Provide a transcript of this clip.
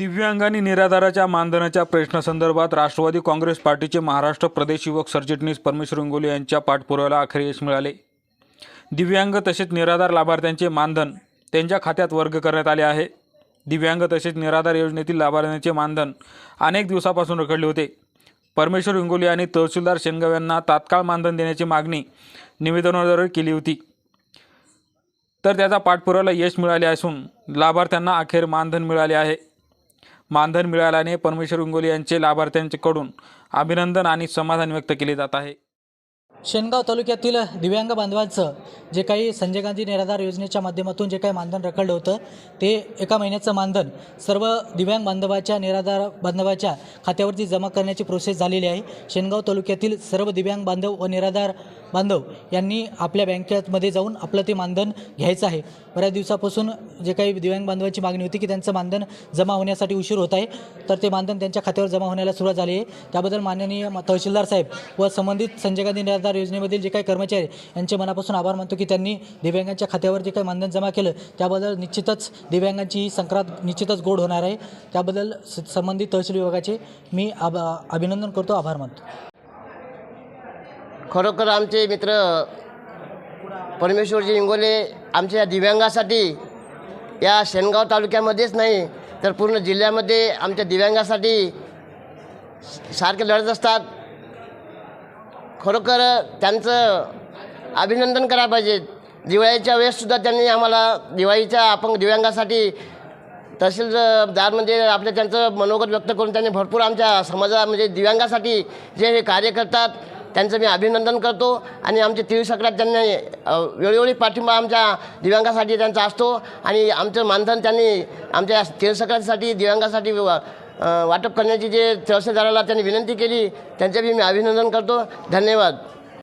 दिव्यांगांनी निराधाराच्या मानधनाच्या प्रश्नासंदर्भात राष्ट्रवादी काँग्रेस पार्टीचे महाराष्ट्र प्रदेश युवक सरचिटणीस परमेश्वर इंगोले यांच्या पाठपुराव्याला अखेर यश मिळाले. दिव्यांग तसेच निराधार लाभार्थ्यांचे मानधन त्यांच्या खात्यात वर्ग करण्यात आले आहे. दिव्यांग तसेच निराधार योजनेतील लाभार्थ्यांचे मानधन अनेक दिवसापासून रखडले होते. परमेश्वर इंगोले आणि तहसीलदार शेनगाव यांना तात्काळ मानधन देण्याची मागणी निवेदनाद्वारे केली होती. तर त्याचा पाठपुराव्याला यश मिळाले असून लाभार्थ्यांना अखेर मानधन मिळाले आहे. मानधन मिळाल्याने परमेश्वर इंगोले यांचे लाभार्थ्यांच्याकडून अभिनंदन आणि समाधान व्यक्त केले जात आहे. शेनगाव तालुक्यातील दिव्यांग बांधवांचं जे काही संजय गांधी निराधार योजनेच्या माध्यमातून जे काही मानधन रखडलं होतं ते एका महिन्याचं मानधन सर्व दिव्यांग बांधवाच्या निराधार बांधवाच्या खात्यावरती जमा करण्याची प्रोसेस झालेली आहे. शेनगाव तालुक्यातील सर्व दिव्यांग बांधव व निराधार बांधव यांनी आपल्या बँकेमध्ये जाऊन आपलं ते मानधन घ्यायचं आहे. बऱ्याच दिवसापासून जे काही दिव्यांग बांधवांची मागणी होती की त्यांचं मानधन जमा होण्यासाठी उशीर होत आहे तर ते मानधन त्यांच्या खात्यावर जमा होण्याला सुरुवात झाली आहे. त्याबद्दल माननीय तहसीलदार साहेब व संबंधित संजय गांधी निराधार योजनेमधील जे काही कर्मचारी यांचे मनापासून आभार मानतो की त्यांनी दिव्यांगांच्या खात्यावर जे काही मानधन जमा केलं त्याबद्दल निश्चितच दिव्यांगांची ही संक्रांत निश्चितच गोड होणार आहे. त्याबद्दल स- संबंधित तहसील विभागाचे मी आभ अभिनंदन करतो आभार मानतो. खरोखर आमचे मित्र परमेश्वरजी इंगोले आमच्या दिव्यांगासाठी या शेणगाव तालुक्यामध्येच नाही तर पूर्ण जिल्ह्यामध्ये आमच्या दिव्यांगासाठी सारखे लढत असतात. खरोखर त्यांचं अभिनंदन करायला पाहिजे. दिवाळीच्या वेळेससुद्धा त्यांनी आम्हाला दिवाळीच्या अपंग दिव्यांगासाठी तहसीलदार म्हणजे आपलं त्यांचं मनोगत व्यक्त करून त्यांनी भरपूर आमच्या समाजा म्हणजे दिव्यांगासाठी जे हे कार्य करतात. त्यांचं मी अभिनंदन करतो आणि आमचे तिळसक्रात त्यांनी वेळोवेळी पाठिंबा आमच्या दिव्यांगासाठी त्यांचा असतो आणि आमचं मानधन त्यांनी आमच्या तिळसक्रातीसाठी दिव्यांगासाठी वाटप करण्याची जे तहसीलदाराला त्यांनी विनंती केली त्यांचे बी मी अभिनंदन करतो. धन्यवाद.